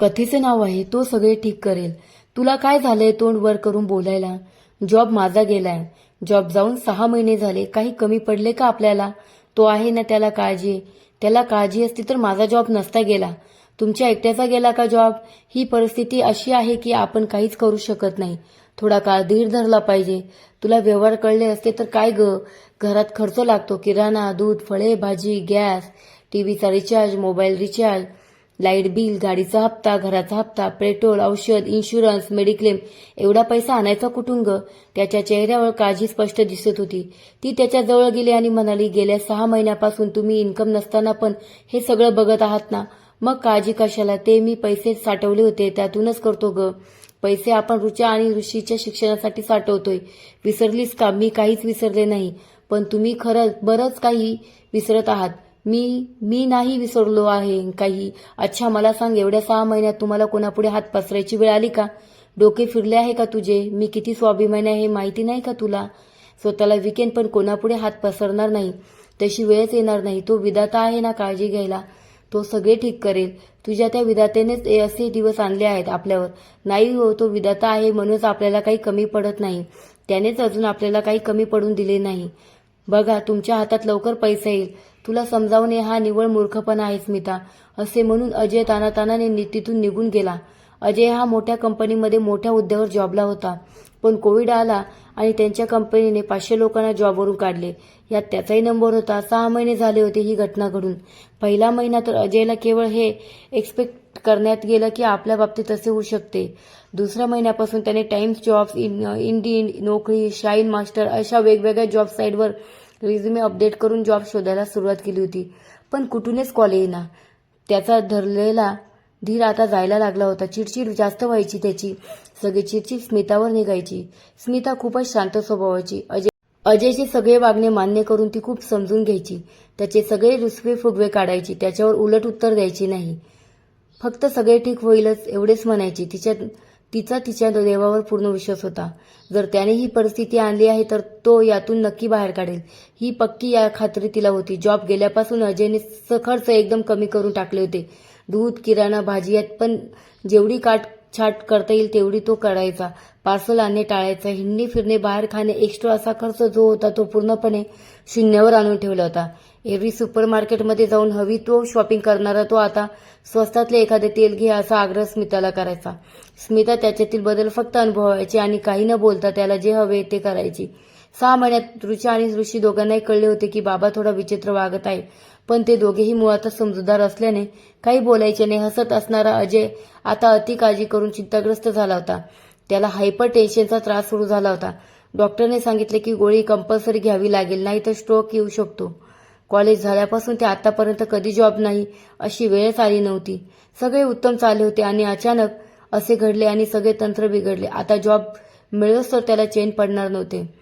कथेचे नाव आहे तो सगळे ठीक करेल. तुला काय झालंय तोंड वर करून बोलायला? जॉब माझा गेलाय. जॉब जाऊन सहा महिने झाले काही कमी पडले का आपल्याला? तो आहे ना त्याला काळजी त्याला काळजी असती तर माझा जॉब नसता गेला. तुमच्या एकट्याचा गेला का जॉब? ही परिस्थिती अशी आहे की आपण काहीच करू शकत नाही. थोडा काळ धीर धरला पाहिजे. तुला व्यवहार कळले असते तर काय ग? घरात खर्च लागतो. किराणा दूध फळे भाजी गॅस टीव्हीचा recharge mobile recharge light bill गाडीचा हप्ता घराचा हप्ता पेट्रोल औषध इन्शुरन्स मेडिक्लेम एवढा पैसा आणायचा कुटुंब त्याच्या चेहऱ्यावर काळजी स्पष्ट दिसत होती. ती त्याच्याजवळ गेली आणि म्हणाली गेल्या सहा महिन्यापासून तुम्ही इन्कम नसताना पण हे सगळं बघत आहात ना? मग काळजी कशाला? ते मी पैसे साठवले होते त्यातूनच करतो ग. पैसे आपण रुचा आणि ऋषीच्या शिक्षणासाठी साठवतोय. विसरलीस का? मी काहीच विसरले नाही. पण तुम्ही खरंच बरंच काही विसरत आहात. मी मी नाही विसरलो आहे. काही अच्छा मला सांग एवढ्या सहा महिन्यात तुम्हाला कोणापुढे हात पसरायची वेळ आली का? डोके फिरले आहे का तुझे? मी किती स्वाभिमानी आहे माहिती नाही का तुला? स्वतःला विकेन पण कोणापुढे हात पसरणार नाही. तशी वेळच येणार नाही. तो विधाता आहे ना काळजी घ्यायला? तो सगळे ठीक करेल. तुझ्या त्या विधातेनेच असे दिवस आणले आहेत आपल्यावर. नाही हो तो विधाता आहे म्हणूनच आपल्याला काही कमी पडत नाही. त्यानेच अजून आपल्याला काही कमी पडून दिले नाही. बघा तुमच्या हातात लवकर पैसा येईल. तुला समजावणे हा निव्वळ मूर्खपणा आहे स्मिता असे म्हणून अजय तानातानाने तिथून निघून गेला. अजय हा मोठ्या कंपनीमध्ये मोठ्या हुद्द्यावर जॉबला होता. पण कोविड आला आणि त्यांच्या कंपनीने पाचशे लोकांना जॉबवरून काढले. यात त्याचाही नंबर होता. सहा महिने झाले होते ही घटना घडून. पहिला महिना तर अजयला केवळ हे एक्सपेक्ट करण्यात गेलं की आपल्या बाबतीत असे होऊ शकते. दुसऱ्या महिन्यापासून त्याने Times Jobs in Indian Naukri Shine master अशा वेगवेगळ्या जॉब साईटवर रिझ्युमे अपडेट करून जॉब शोधायला सुरुवात केली होती. पण कुठूनच कॉल येईना. त्याचा धरलेला धीर आता जायला लागला होता. चिडचिड जास्त व्हायची त्याची. सगळी चिडचिड स्मितावर निघायची. स्मिता खूपच शांत स्वभावाची. अजय अजयचे सगळे वागणे मान्य करून ती खूप समजून घ्यायची. त्याचे सगळे रुसवे फुगवे काढायची. त्याच्यावर उलट उत्तर द्यायची नाही. फक्त सगळे ठीक होईलच एवढेच म्हणायची. तिच्या तिचा तिच्या देवावर पूर्ण विश्वास होता. जर त्याने ही परिस्थिती आणली आहे तर तो यातून नक्की बाहेर काढेल. ही पक्की या खात्री तिला होती. जॉब गेल्यापासून अजयने स- खर्च एकदम कमी करून टाकले होते. दूध किराणा भाजी यात पण जेवढी काट छाट करता येईल तेवढी तो करायचा. पार्सल आणणे टाळायचा. हिंडणे फिरणे बाहेर खाणे एक्स्ट्रा असा खर्च जो होता तो पूर्णपणे शून्यावर आणून ठेवला होता. एरवी सुपर मार्केटमध्ये जाऊन हवी तो शॉपिंग करणारा तो आता स्वस्तातले एखादे तेल घे असा आग्रह स्मिताला करायचा. स्मिता त्याच्यातील बदल फक्त अनुभवायची आणि काही न बोलता त्याला जे हवे ते करायची. सहा महिन्यात ऋषी आणि ऋषी दोघांनाही कळले होते की बाबा थोडा विचित्र वागत आहे. पण ते दोघेही मुळातच समजूतदार असल्याने काही बोलायचे नाही. हसत असणारा अजय आता अति काळजी करून चिंताग्रस्त झाला होता. त्याला हायपर टेन्शनचा त्रास सुरू झाला होता. डॉक्टरने सांगितले की गोळी कंपल्सरी घ्यावी लागेल नाही तर स्ट्रोक येऊ शकतो. कॉलेज झाल्यापासून ते आतापर्यंत कधी जॉब नाही अशी वेळच आली नव्हती. सगळे उत्तम चालले होते आणि अचानक असे घडले आणि सगळे तंत्र बिघडले. आता जॉब मिळवस तर त्याला चेन पडणार नव्हते.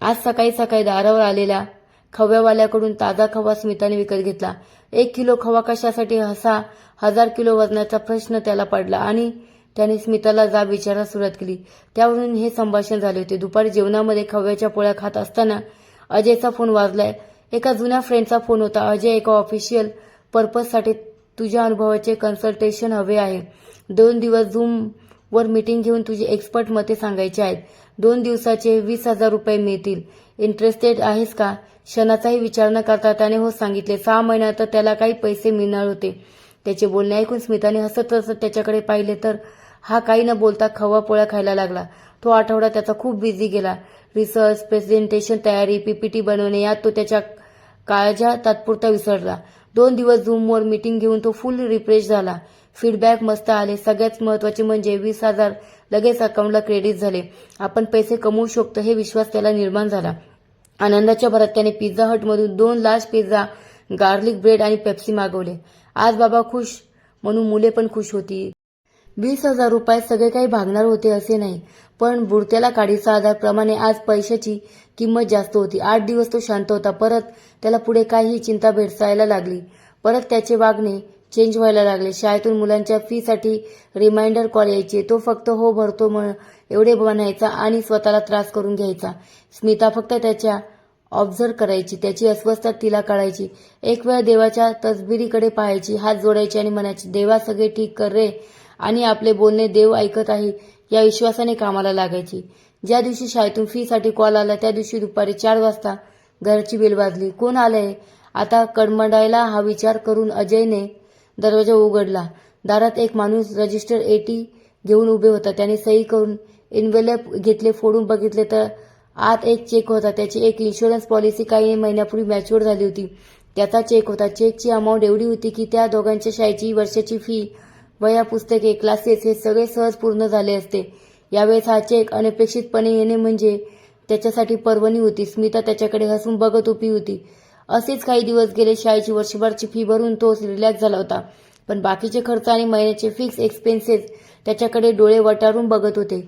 आज सकाळी सकाळी दारावर आलेल्या खव्यावाल्याकडून ताजा खवा स्मिताने विकत घेतला. एक किलो खवा कशासाठी हसा हजार किलो वजनाचा प्रश्न त्याला पडला आणि त्याने स्मिताला जाब विचारायला सुरुवात केली. त्यावरून हे संभाषण झाले होते. दुपारी जेवणामध्ये खव्याच्या पोळ्या खात असताना अजयचा फोन वाजलाय. एका जुन्या फ्रेंडचा फोन होता. अजय एका ऑफिशियल पर्पजसाठी तुझ्या अनुभवाचे कन्सल्टेशन हवे आहे. दोन दिवस झूम वर मीटिंग घेऊन तुझे एक्सपर्ट मते सांगायचे आहेत. दोन दिवसाचे वीस हजार रुपये मिळतील. इंटरेस्टेड आहेस का? क्षणाचाही विचार न करता त्याने हो सांगितले. सहा महिन्यात त्याला काही पैसे मिळणार होते. त्याचे बोलणे ऐकून स्मिताने हसत हसत त्याच्याकडे पाहिले तर हा काही न बोलता खवा पोळ्या खायला लागला. तो आठवडा त्याचा खूप बिझी गेला. रिसर्च प्रेझेंटेशन तयारी पीपीटी बनवणे यात तो त्याच्या काळजा तात्पुरता विसरला. दोन दिवस झूमवर मीटिंग घेऊन तो फुल रिफ्रेश झाला. फीडबॅक मस्त आले. सगळ्यात महत्त्वाचे म्हणजे वीस हजार लगेच अकाउंटला क्रेडिट झाले. आपण पैसे कमवू शकतो हे विश्वास त्याला निर्माण झाला. आनंदाच्या भरात त्याने पिझ्झा हटमधून दोन लार्ज पिझ्झा गार्लिक ब्रेड आणि पेप्सी मागवले. आज बाबा खुश म्हणून मुले पण खुश होती. वीस हजार रुपयात सगळे काही भागणार होते असे नाही. पण बुडत्याला काडीचा आधारप्रमाणे आज पैशाची किंमत जास्त होती. आठ दिवस तो शांत होता. परत त्याला पुढे काही चिंता भेडसायला लागली. परत त्याचे वागणे चेंज व्हायला लागले. शाळेतून मुलांच्या फीसाठी रिमाइंडर कॉल यायचे. तो फक्त हो भरतो म्हण एवढे म्हणायचा आणि स्वतःला त्रास करून घ्यायचा. स्मिता फक्त त्याच्या ऑब्झर्व करायची. त्याची अस्वस्थता तिला कळायची एक वेळ देवाच्या तसबिरीकडे पाहायची. हात जोडायचे आणि म्हणायची देवा सगळे ठीक कर रे. आणि आपले बोलणे देव ऐकत आहे या विश्वासाने कामाला लागायची. ज्या दिवशी शाळेतून फीसाठी कॉल आला त्या दिवशी दुपारी चार वाजता घराची बेल वाजली. कोण आलंय? आता कडमडायला हा विचार करून अजयने दरवाजा उघडला. दारात एक माणूस रजिस्टर एटी घेऊन उभे होता. त्याने सही करून इन्व्हेलप घेतले फोडून बघितले तर आत एक चेक होता. त्याची एक इन्शुरन्स पॉलिसी काही महिन्यापूर्वी मॅच्युअर झाली होती. त्याचा चेक होता. चेकची अमाऊंट एवढी होती की त्या दोघांच्या शाळेची वर्षाची फी वया पुस्तके क्लासेस हे सगळे सहज पूर्ण झाले असते. यावेळेस हा चेक अनपेक्षितपणे येणे म्हणजे त्याच्यासाठी पर्वणी होती. स्मिता त्याच्याकडे हसून बघत उभी होती. असेच काही दिवस गेले शाळेची वर्षभरची फी भरून तो रिलॅक्स झाला होता. पण बाकीचे खर्च आणि महिन्याचे फिक्स एक्सपेन्सेस त्याच्याकडे डोळे वटारून बघत होते.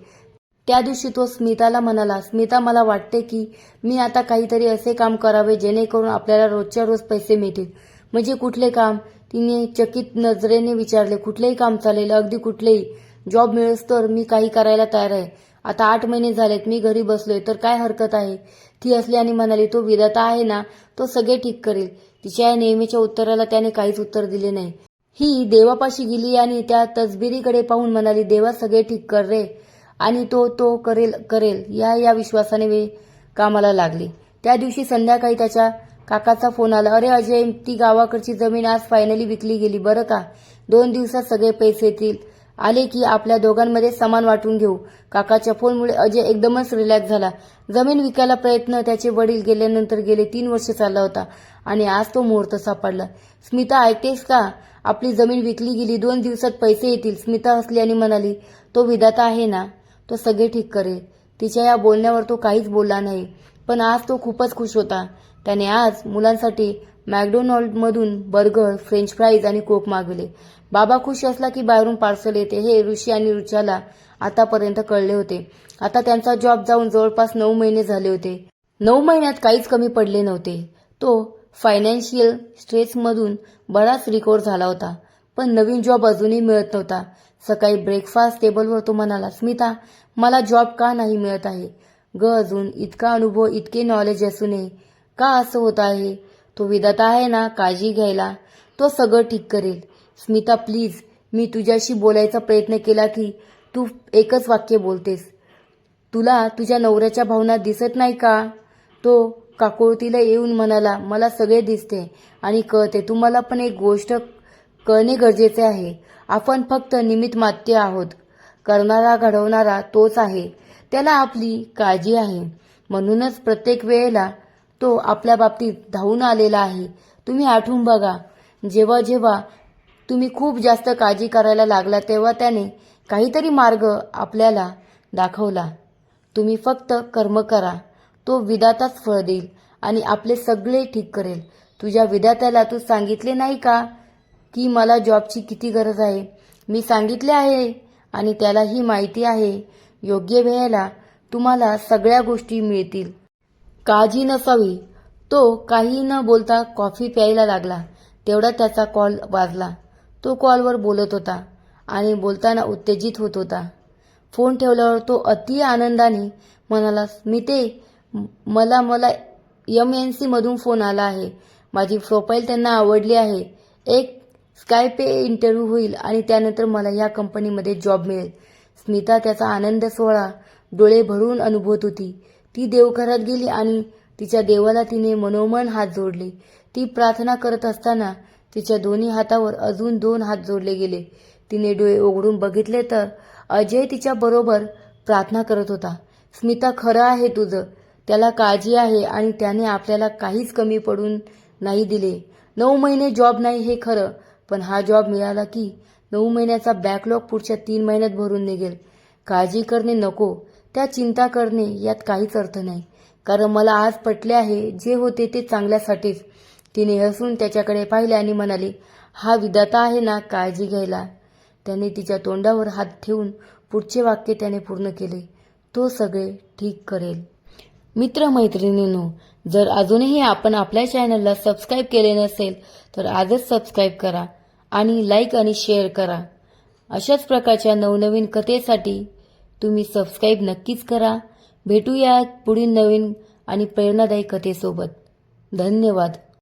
त्या दिवशी तो स्मिताला म्हणाला स्मिता मला वाटते की मी आता काहीतरी असे काम करावे जेणेकरून आपल्याला रोजच्या रोज पैसे मिळतील. म्हणजे कुठले काम? तिने चकित नजरेने विचारले कुठलेही काम चालेल अगदी कुठलेही. जॉब मिळेस तर मी काही करायला तयार आहे. आता आठ महिने झालेत मी घरी बसलोय तर काय हरकत आहे? ती असली आणि म्हणाली तो विधाता आहे ना तो सगळे ठीक करेल. तिच्या या नेहमीच्या उत्तराला त्याने काहीच उत्तर दिले नाही. ही देवापाशी गेली आणि त्या तसबिरीकडे पाहून म्हणाली देवा सगळे ठीक कर रे. आणि तो तो करेल करेल या या विश्वासाने वे कामाला लागली. त्या दिवशी संध्याकाळी त्याच्या काकाचा फोन आला अरे अजय ती गावाकडची जमीन आज फायनली विकली गेली बरं का? दोन दिवसात सगळे पैसे येतील. आले की आपल्या दोघांमध्ये समान वाटून घेऊ. काकाच्या फोनमुळे अजय एकदमच रिलॅक्स झाला. जमीन विकायला प्रयत्न त्याचे वडील गेल्यानंतर गेले तीन वर्ष चालला होता आणि आज तो मुहूर्त सापडला. स्मिता ऐकतेस का? आपली जमीन विकली गेली दोन दिवसात पैसे येतील. स्मिता हसली आणि म्हणाली तो विधाता आहे ना? तो सगळे ठीक करेल. तिच्या या बोलण्यावर तो काहीच बोलला नाही. पण आज तो खूपच खुश होता. त्याने आज मुलांसाठी मॅकडोनॉल्डमधून बर्गर फ्रेंच फ्राईज आणि कोक मागवले. बाबा खुश असला की बाहेरून पार्सल येते हे ऋषी आणि ऋचाला आतापर्यंत कळले होते. आता त्यांचा जॉब जाऊन जवळपास नऊ महिने झाले होते. नऊ महिन्यात काहीच कमी पडले नव्हते. तो फायनान्शियल स्ट्रेसमधून बराच रिकवर झाला होता पण नवीन जॉब अजूनही मिळत नव्हता. सकाळी ब्रेकफास्ट टेबलवर तो म्हणाला स्मिता मला जॉब का नाही मिळत आहे? ग अजून इतका अनुभव इतके नॉलेज असूनही का असं होत आहे? तो विधाता आहे ना काळजी घ्यायला? तो सगळं ठीक करेल. स्मिता प्लीज मी तुझ्याशी बोलायचा प्रयत्न केला की तू एकच वाक्य बोलतेस. तुला तुझ्या नवऱ्याच्या भावना दिसत नाही का? तो काकोळतीला येऊन म्हणाला मला सगळे दिसते आणि कळते. तुम्हाला पण एक गोष्ट कळणे गरजेचे आहे. आपण फक्त निमित्त मात्य आहोत. करणारा घडवणारा तोच आहे. त्याला आपली काळजी आहे. म्हणूनच प्रत्येक वेळेला तो आपल्या बाबतीत धावून आलेला आहे. तुम्ही आठवून बघा जेव्हा जेव्हा तुम्ही खूप जास्त काळजी करायला लागला तेव्हा त्याने काहीतरी मार्ग आपल्याला दाखवला. तुम्ही फक्त कर्म करा. तो विदाताच फळ देईल आणि आपले सगळे ठीक करेल. तुझ्या विधात्याला तू सांगितले नाही का? की मला जॉबची किती गरज आहे? मी सांगितले आहे आणि त्याला ही माहिती आहे. योग्य वेळेला तुम्हाला सगळ्या गोष्टी मिळतील. काळजी नसावी. तो काही न बोलता कॉफी प्यायला लागला. तेवढा त्याचा कॉल वाजला. तो कॉलवर बोलत होता आणि बोलताना उत्तेजित होत होता. फोन ठेवल्यावर तो अति आनंदाने म्हणाला स्मिते मला मला एम एन सीमधून फोन आला आहे. माझी प्रोफाईल त्यांना आवडली आहे. एक स्कायपे इंटरव्ह्यू होईल आणि त्यानंतर मला या कंपनीमध्ये जॉब मिळेल. स्मिता त्याचा आनंद सोहळा डोळे भरून अनुभवत होती. ती देवघरात गेली आणि तिच्या देवाला तिने मनोमन हात जोडले. ती प्रार्थना करत असताना तिच्या दोन्ही हातावर अजून दोन हात जोडले गेले. तिने डोळे उघडून बघितले तर अजय तिच्या बरोबर प्रार्थना करत होता. स्मिता खरं आहे तुझं. त्याला काळजी आहे आणि त्याने आपल्याला काहीच कमी पडून नाही दिले. नऊ महिने जॉब नाही हे खरं पण हा जॉब मिळाला की नऊ महिन्याचा बॅकलॉग पुढच्या तीन महिन्यात भरून निघेल. काळजी करणे नको. त्या चिंता करणे यात काहीच अर्थ नाही. कारण मला आज पटले आहे जे होते ते चांगल्यासाठीच. तिने हसून त्याच्याकडे पाहिले आणि म्हणाली हा विदाता आहे ना काळजी घ्यायला. त्याने तिच्या तोंडावर हात ठेवून पुढचे वाक्य त्याने पूर्ण केले तो सगळे ठीक करेल. मित्रमैत्रिणींनो जर अजूनही आपण आपल्या चॅनलला सबस्क्राईब केले नसेल तर आजच सबस्क्राईब करा आणि लाईक आणि शेअर करा. अशाच प्रकारच्या नवनवीन कथेसाठी तुम्ही सबस्क्राईब नक्कीच करा. भेटूया पुढील नवीन आणि प्रेरणादायी कथेसोबत. धन्यवाद.